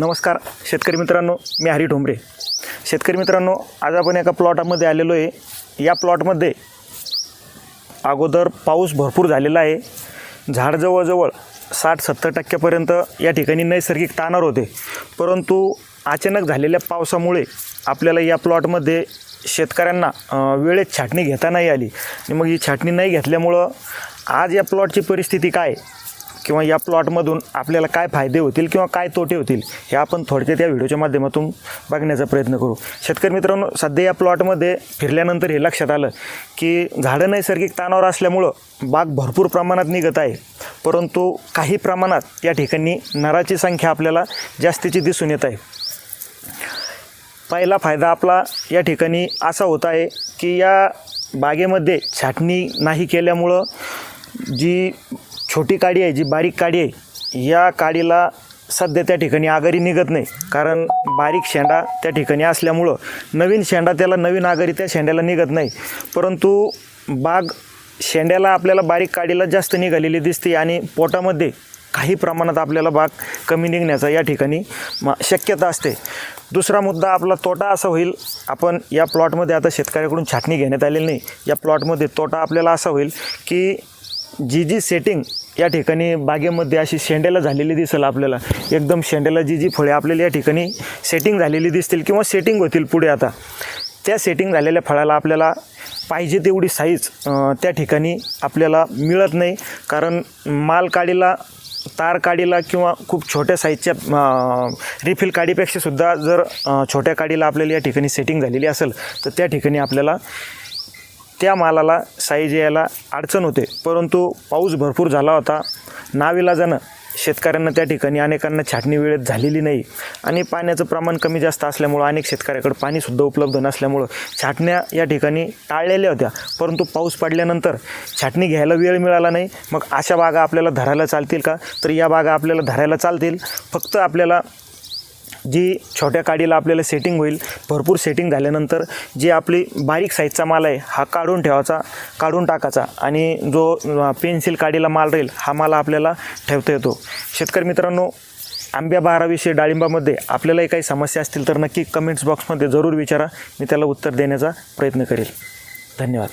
नमस्कार शेतकरी मित्रांनो मी हरी ठोंबरे. शेतकरी मित्रांनो आज आपण एका प्लॉटामध्ये आलेलो आहे. या प्लॉटमध्ये अगोदर पाऊस भरपूर झालेला आहे. झाड जवळजवळ साठ सत्तर टक्क्यापर्यंत या ठिकाणी नैसर्गिक ताणार होते. परंतु अचानक झालेल्या पावसामुळे आपल्याला या प्लॉटमध्ये शेतकऱ्यांना वेळेत छाटणी घेता नाही आली. आणि मग ही छाटणी नाही घेतल्यामुळं आज या प्लॉटची परिस्थिती काय? किंवा या प्लॉटमधून आपल्याला काय फायदे होतील किंवा काय तोटे होतील हे आपण थोडक्यात या व्हिडिओच्या माध्यमातून बघण्याचा प्रयत्न करू. शेतकरी मित्रांनो सध्या या प्लॉटमध्ये फिरल्यानंतर हे लक्षात आलं की झाडं नैसर्गिक ताणावर असल्यामुळं बाग भरपूर प्रमाणात निघत आहे. परंतु काही प्रमाणात या ठिकाणी नराची संख्या आपल्याला जास्तीची दिसून येत आहे. पहिला फायदा आपला या ठिकाणी असा होत आहे की या बागेमध्ये छाटणी नाही केल्यामुळं जी छोटी काडी आहे जी बारीक काडी आहे या काडीला सध्या त्या ठिकाणी आगारी निघत नाही. कारण बारीक शेंडा त्या ठिकाणी असल्यामुळं नवीन शेंडा त्याला नवीन आगारी त्या शेंड्याला निघत नाही. परंतु बाग शेंड्याला आपल्याला बारीक काडीला जास्त निघालेली दिसते आणि पोटामध्ये काही प्रमाणात आपल्याला बाग कमी निघण्याचा या ठिकाणी म शक्यता असते. दुसरा मुद्दा आपला तोटा असा होईल आपण या प्लॉटमध्ये आता शेतकऱ्याकडून छाटणी घेण्यात आलेली नाही. या प्लॉटमध्ये तोटा आपल्याला असा होईल की जी जी सेटिंग या ठिकाणी बागेमध्ये अशी शेंड्याला झालेली दिसेल आपल्याला. एकदम शेंड्याला जी जी फळे आपल्याला या ठिकाणी सेटिंग झालेली दिसतील किंवा सेटिंग होतील पुढे आता. त्या सेटिंग झालेल्या फळाला आपल्याला पाहिजे तेवढी साईज त्या ठिकाणी आपल्याला मिळत नाही. कारण मालकाडीला तार काडीला किंवा खूप छोट्या साईजच्या रिफिल काडीपेक्षा सुद्धा जर छोट्या काडीला आपल्याला या ठिकाणी सेटिंग झालेली असेल तर त्या ठिकाणी आपल्याला त्या मालाला साईज यायला अडचण होते. परंतु पाऊस भरपूर झाला होता. नाविलाजानं शेतकऱ्यांना त्या ठिकाणी अनेकांना छाटणी वेळेत झालेली नाही. आणि पाण्याचं प्रमाण कमी जास्त असल्यामुळं अनेक शेतकऱ्याकडे पाणीसुद्धा उपलब्ध नसल्यामुळं छाटण्या या ठिकाणी टाळलेल्या होत्या. परंतु पाऊस पडल्यानंतर छाटणी घ्यायला वेळ मिळाला नाही. मग अशा बागा आपल्याला धरायला चालतील का? तर या बागा आपल्याला धरायला चालतील. फक्त आपल्याला जी छोट्या काडीला आपल्याला सेटिंग होईल भरपूर सेटिंग झाल्यानंतर जी आपली बारीक साईजचा माल आहे हा काढून ठेवायचा काढून टाकायचा आणि जो पेन्सिल काडीला माल राहील हा माल आपल्याला ठेवता येतो. शेतकरी मित्रांनो आंब्या बाराविषयी डाळिंबामध्ये आपल्यालाही काही समस्या असतील तर नक्की कमेंट्स बॉक्समध्ये जरूर विचारा. मी त्याला उत्तर देण्याचा प्रयत्न करेल. धन्यवाद.